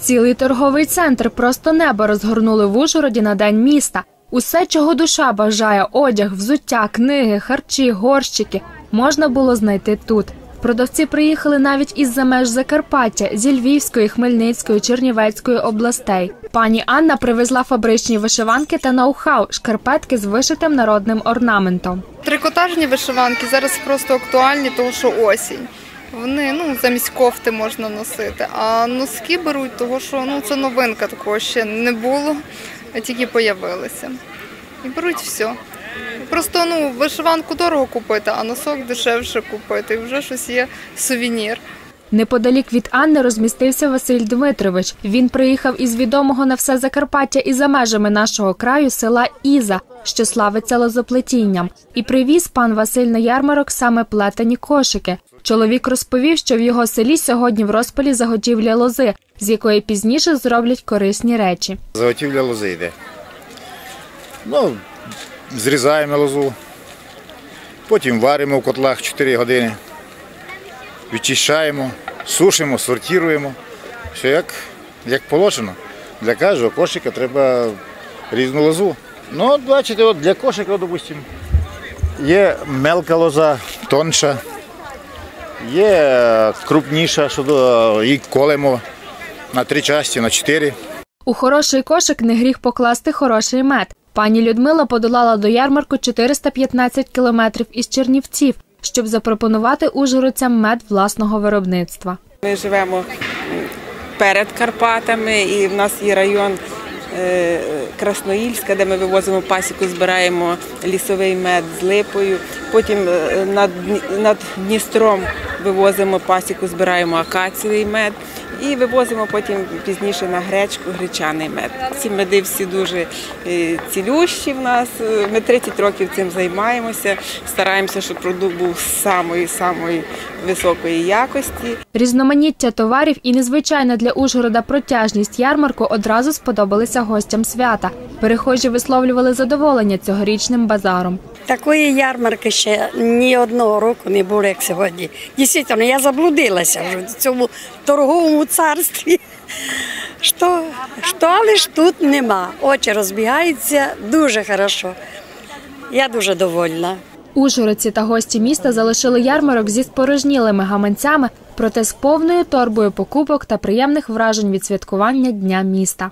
Цілий торговий центр просто небо розгорнули в Ужгороді на день міста. Усе, чого душа бажає одяг, взуття, книги, харчі, горщики можна було знайти тут. Продавці приїхали навіть із-за меж Закарпаття, зі Львівської, Хмельницької, Чернівецької областей. Пані Анна привезла фабричні вишиванки та ноу-хау, шкарпетки з вишитим народним орнаментом. Трикотажні вишиванки зараз просто актуальні, тому що осінь. Вони ну замість кофти можна носити. А носки беруть, того що ну це новинка такого ще не було, а тільки появилися. І беруть все. Просто ну вишиванку дорого купити, а носок дешевше купити. І вже щось є сувенір. Неподалік від Анни розмістився Василь Дмитрович. Він приїхав із відомого на все Закарпаття і за межами нашого краю села Іза, що славиться лозоплетінням, і привіз пан Василь на ярмарок саме плетені кошики. Чоловік розповів, що в його селі сьогодні в розпалі заготівля лози, з якої пізніше зроблять корисні речі. Заготівля лози йде. Ну, зрізаємо лозу, потім варимо в котлах 4 години, відчищаємо, сушимо, сортуємо. Все як, як положено. Для кожного кошика треба різну лозу. Ну, от бачите, от для кошика, допустимо, є мелка лоза, тонша, є крупніша, що її колемо на три частини, на чотири. У хороший кошик не гріх покласти хороший мед. Пані Людмила подолала до ярмарку 415 кілометрів із Чернівців, щоб запропонувати ужгородцям мед власного виробництва. Ми живемо перед Карпатами, і в нас є район е, Красноїльська, де ми вивозимо пасіку, збираємо лісовий мед з липою. Потім е, над, Дністром вивозимо пасіку, збираємо акацієвий мед. І вивозимо потім пізніше на гречку гречаний мед. Ці меди всі дуже е, цілющі в нас. Е, Ми 30 років цим займаємося. Стараємося, щоб продукт був самої самої високої якості. Різноманіття товарів і незвичайна для Ужгорода протяжність ярмарку одразу сподобалися гостям свята. Перехожі висловлювали задоволення цьогорічним базаром. Такої ярмарки ще ні одного року не було, як сьогодні. Дійсно, я заблудилася вже в цьому торговому царстві. Що, що але ж тут нема. Очі розбігаються дуже хорошо. Я дуже довольна. Ужгородці та гості міста залишили ярмарок зі спорожнілими гаманцями, проте з повною торбою покупок та приємних вражень від святкування Дня міста.